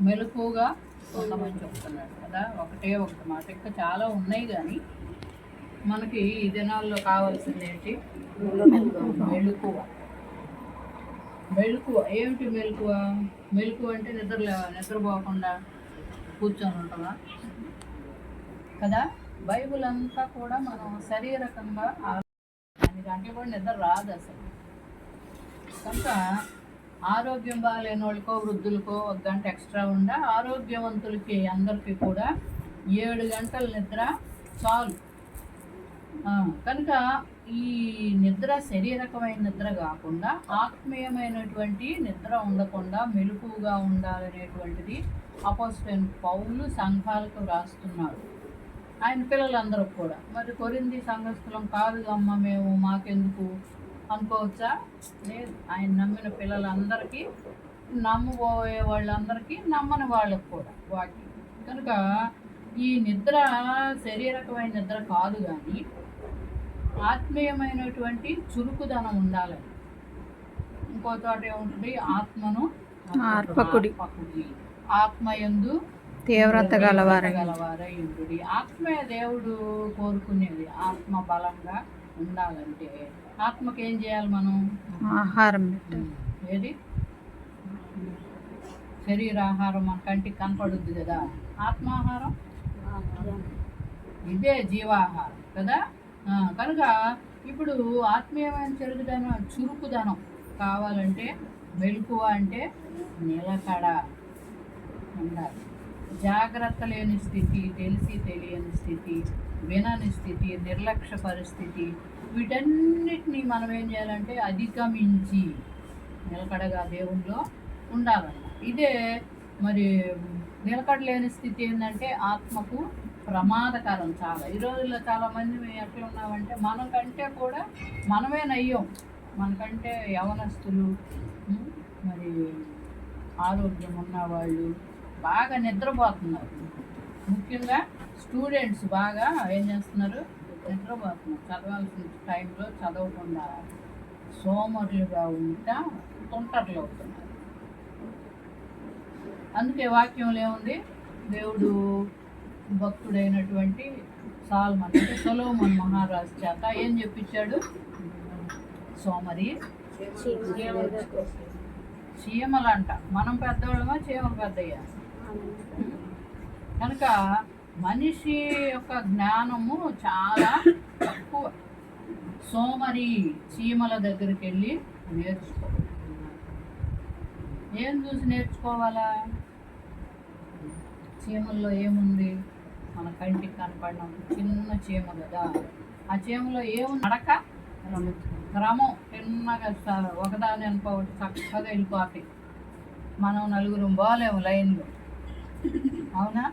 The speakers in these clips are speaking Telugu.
మెలకుగా ఉండమని చెప్తున్నాడు కదా. ఒకటే ఒకటి మాట. ఇంకా చాలా ఉన్నాయి కానీ మనకి ఈ దినాల్లో కావాల్సింది ఏంటి? మెలకువ. మెలకువ. ఏమిటి మెలకువ? మెలకువ అంటే నిద్ర నిద్రపోకుండా కూర్చొని ఉంటుందా? కదా? బైబిల్ అంతా కూడా మనం శరీరకంగా దానికి అంటే కూడా నిద్ర రాదు అసలు కనుక ఆరోగ్యం బాగాలేని వాళ్ళకో వృద్ధులకో ఒక గంట ఎక్స్ట్రా ఉండ ఆరోగ్యవంతులకి అందరికీ కూడా ఏడు గంటల నిద్ర చాలు. కనుక ఈ నిద్ర శరీరకమైన నిద్ర కాకుండా ఆత్మీయమైనటువంటి నిద్ర ఉండకుండా మెలకుగా ఉండాలనేటువంటిది అపోస్టైన్ పౌలు సంఘాలకు రాస్తున్నారు ఆయన పిల్లలందరూ కూడా. మరి కొరింది సంఘస్థలం కాదు అమ్మ మేము మాకెందుకు? అనుకోవచ్చా లేదు ఆయన నమ్మిన పిల్లలందరికీ నమ్మబోయే వాళ్ళందరికీ నమ్మని వాళ్ళకు కూడా వాటి కనుక ఈ నిద్ర శరీరకమైన నిద్ర కాదు కానీ ఆత్మీయమైనటువంటి చురుకుదనం ఉండాలని ఇంకో చోట ఏముంటుంది ఆత్మను ఆర్పకుడి. ఆర్పకుడి. ఆత్మయందు తీవ్రత గలవారై గలవారై ఉండుడి. ఆత్మే దేవుడు కోరుకునేది ఆత్మ బలంగా ఉండాలంటే ఆత్మకి ఏం చేయాలి మనం? ఆహారం ఏది? శరీరాహారం మన కంటికి కనపడుద్ది కదా. ఆత్మాహారం? ఇదే జీవాహారం కదా? కనుక ఇప్పుడు ఆత్మీయమైన చెరుకుదనం చురుకుదనం కావాలంటే మెలకువ అంటే నిలకడ ఉండాలి. జాగ్రత్త లేని స్థితి తెలిసి తెలియని స్థితి వినని స్థితి నిర్లక్ష్య పరిస్థితి వీటన్నిటిని మనం ఏం చేయాలంటే అధిగమించి నిలకడగా దేవుల్లో ఉండాలన్నమాట. ఇదే మరి నిలకడలేని స్థితి ఏంటంటే ఆత్మకు ప్రమాదకరం చాలా. ఈ రోజుల్లో చాలామంది మేము ఎట్లా ఉన్నామంటే మనకంటే కూడా మనమే నయ్యం. మనకంటే యవనస్తులు మరి ఆరోగ్యం ఉన్నవాళ్ళు బాగా నిద్రపోతున్నారు. ముఖ్యంగా స్టూడెంట్స్ బాగా ఏం చేస్తున్నారు? నిద్రపోతున్నారు. చదవాల్సిన టైంలో చదవకుండా సోమరులుగా ఉంటా తుంటట్లు అవుతున్నారు. అందుకే వాక్యంలో ఏముంది? దేవుడు భక్తుడైనటువంటి సాల్మన్ అంటే సొలోమన్ మహారాజు చేత ఏం చెప్పించాడు? సోమరి చీమలంట. మనం పెద్దవాళ్ళమా? చీమలు పెద్దయ్యా? కనుక మనిషి యొక్క జ్ఞానము చాలా తక్కువ. సోమరి చీమల దగ్గరికి వెళ్ళి నేర్చుకో. ఏం చూసి నేర్చుకోవాలా? చీమల్లో ఏముంది? మన కంటికి కనపడడం చిన్న చీమ కదా. ఆ చీమలో ఏముంది? నడక క్రమం చిన్నగా స- ఒకదాని వెనుక ఒకటి చక్కగా వెళ్ళిపోతాయి మనం నలుగురు పోలేము లైన్లో. అవునా?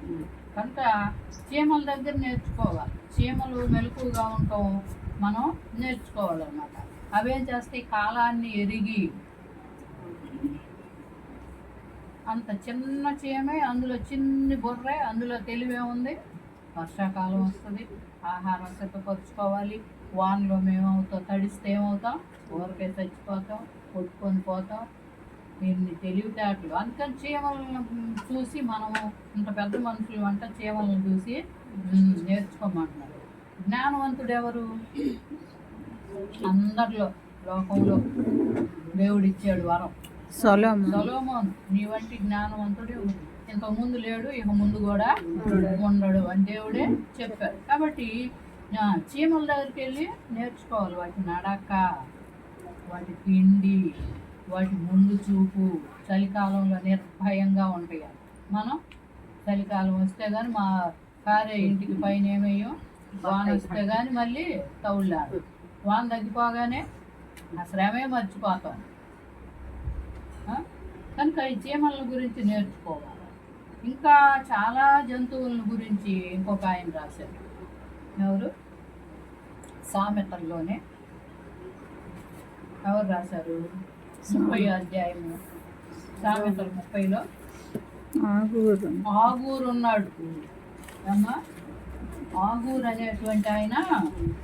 కనుక చీమల దగ్గర నేర్చుకోవాలి. చీమలు మెలకుగా ఉండటం మనం నేర్చుకోవాలన్నమాట. అవేం చేస్తే కాలాన్ని ఎరిగి అంత చిన్న చీమే అందులో చిన్ని బుర్రే అందులో తెలివే ఉంది. వర్షాకాలం వస్తుంది. ఆహారం సిద్ధపరచుకోవాలి. వానలో మేమవుతాం తడిస్తే ఏమవుతాం? ఊరకే చచ్చిపోతాం కొట్టుకొని పోతాం. దీన్ని తెలివితేటలు. అందుకని చీమలను చూసి మనము ఇంత పెద్ద మనుషులు అంట చీమలను చూసి నేర్చుకోమంటున్నారు. జ్ఞానవంతుడు ఎవరు అందరిలో లోకంలో దేవుడిచ్చాడు వరం. సొలోమన్. సొలోమోన్ నీ వంటి జ్ఞానవంతుడు ఇంత ముందు లేడు ఇక ముందు కూడా ఉండడు అని దేవుడే చెప్పారు. కాబట్టి చీమల దగ్గరికి వెళ్ళి నేర్చుకోవాలి. వాటి నడక వాటి తిండి వాటి ముందు చూపు చలికాలంలో నిర్భయంగా ఉంటాయి. మనం చలికాలం వస్తే కానీ మా కారే ఇంటికి పైన ఏమయ్యో వాన వస్తే కానీ మళ్ళీ తౌళ్ళాడు వాన తగ్గిపోగానే ఆ శ్రమే మర్చిపోతాం. కనుక ఈ చీమల గురించి నేర్చుకోవాలి. ఇంకా చాలా జంతువుల గురించి ఇంకొక ఆయన రాశారు ఎవరు? సామెతల్లోనే ఎవరు రాశారు? ముప్పై అధ్యాయము. సామెతలు ముప్పైలో ఆగూరు. ఆగూరు ఉన్నాడు. అమ్మా ఆగూరు అనేటువంటి ఆయన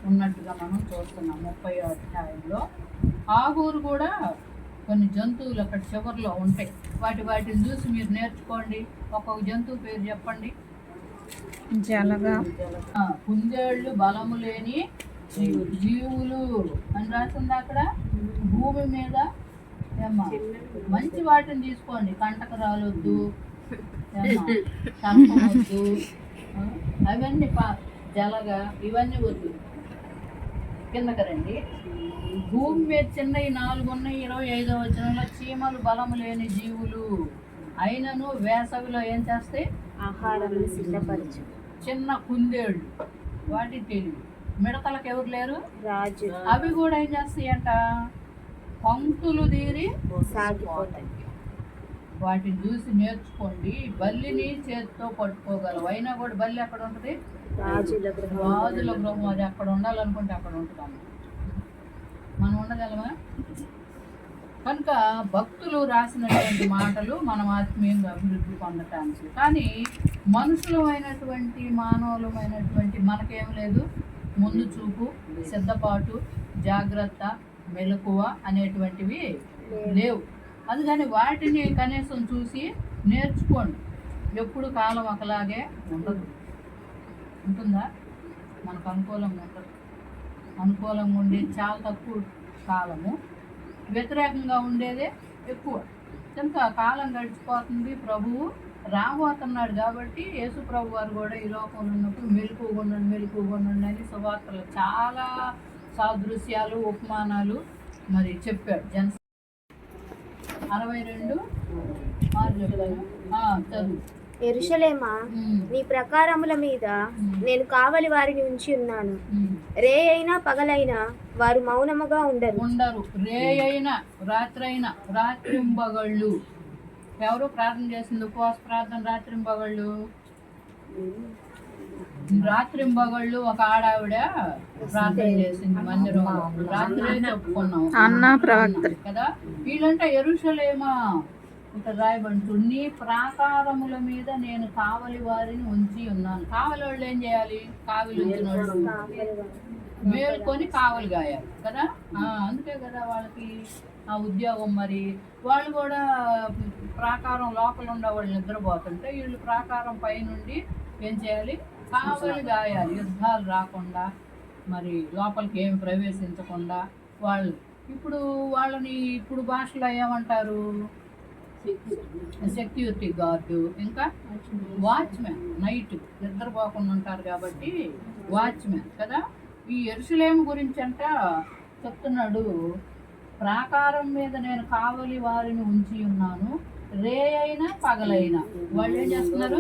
ఉన్నట్టుగా మనం చూస్తున్నాం ముప్పై అధ్యాయంలో. ఆగూరు కూడా కొన్ని జంతువులు అక్కడ చివరిలో ఉంటాయి. వాటి వాటిని చూసి మీరు నేర్చుకోండి. ఒక్కొక్క జంతువు పేరు చెప్పండి. జలగా. కుందేళ్ళు బలము లేని జీవులు. అని రాసింది అక్కడ? భూమి మీద మంచి వాటిని తీసుకోండి. కంటకు రాలొద్దు. వద్దు అవన్నీ పా జలగా ఇవన్నీ వద్దు. కిందకి రండి. భూమి మీద చిన్నవి నాలుగు ఉన్నాయి. ఇరవై ఐదో వచనంలో చీమలు బలము లేని జీవులు. అయినను వేసవిలో ఏం చేస్తాయి? ఆహారం సిద్ధపరచు. చిన్న కుందేళ్ళు. వాటి తెలివి. మిడతలకు ఎవరు లేరు రాజు. అవి కూడా ఏం చేస్తాయంట? పంక్తులు తీరి సాగిపోతాయి. వాటిని చూసి నేర్చుకోండి. బల్లిని చేతితో పట్టుకోగలవు. అయినా కూడా బల్లి ఎక్కడ ఉంటుంది? రాజుల గృహం. రాజుల గృహం అది అక్కడ ఉండాలనుకుంటే అక్కడ ఉంటుందమ్మ మనం ఉండగలమా? కనుక భక్తులు రాసినటువంటి మాటలు మనం ఆత్మీయంగా అభివృద్ధి పొందటానికి. కానీ మనుషులమైనటువంటి మానవులమైనటువంటి మనకేం లేదు? ముందు చూపు సిద్ధపాటు జాగ్రత్త మెలకువ అనేటువంటివి లేవు. అందుకని వాటిని కనీసం చూసి నేర్చుకోండి. ఎప్పుడు కాలం ఒకలాగే ఉండదు. ఉంటుందా? మనకు అనుకూలంగా ఉండదు. అనుకూలంగా ఉండేది చాలా తక్కువ కాలము. వ్యతిరేకంగా ఉండేదే ఎక్కువ. కనుక కాలం గడిచిపోతుంది. ప్రభువు రాబోతున్నాడు కాబట్టి యేసు ప్రభు వారు కూడా ఈ లోకంలో ఉన్నప్పుడు మెలకుగా ఉండండి మెలకుగా ఉండండి అని సువార్తలు చాలా సాదృశ్యాలు ఉపమానాలు మరి చెప్పాడు జన అరవై రెండు చదువు. ఎరుషలేమా? నీ ప్రకారముల మీద నేను కావలి వారిని ఉంచి ఉన్నాను. రే అయినా పగలైనా వారు మౌనముగా ఉండరు. ఉండరు. రే అయినా రాత్రి అయినా రాత్రింబగళ్ళు. ఎవరు ప్రార్థన చేసింది ఉపవాస ప్రార్థన రాత్రింబగళ్ళు? రాత్రింబగళ్ళు ఒక ఆడావిడ ప్రార్థన చేసింది మందిరంలో రాత్రే చెప్పుకున్నాం. అన్న ప్రవక్త. కదా? వీళ్ళంటే ఎరుషలేమా? ఇక్కడ రాయబడుతుంది నీ ప్రాకారముల మీద నేను కావలి వారిని ఉంచి ఉన్నాను. కావలి వాళ్ళు ఏం చేయాలి? కావలి ఉంచిన వాళ్ళు. మేల్కొని కావలి గాయాలి కదా? ఆ, అందుకే కదా వాళ్ళకి ఉద్యోగం మరి వాళ్ళు కూడా ప్రాకారం లోపల ఉండే వాళ్ళు నిద్రపోతుంటే వీళ్ళు ప్రాకారం పైనుండి ఏం చేయాలి? కావలి గాయాలి. యుద్ధాలు రాకుండా మరి లోపలికి ఏమి ప్రవేశించకుండా వాళ్ళు ఇప్పుడు వాళ్ళని ఇప్పుడు భాషలో ఏమంటారు? సెక్యూరిటీ గార్డు ఇంకా వాచ్మెన్. నైట్ నిద్రపోకుండా ఉంటారు కాబట్టి వాచ్మెన్ కదా. ఈ ఎరుసలేము గురించి అంట చెప్తున్నాడు. ప్రాకారం మీద నేను కావలి వారిని ఉంచి ఉన్నాను. రే అయినా పగలైనా. వాళ్ళు ఏం చేస్తున్నారు?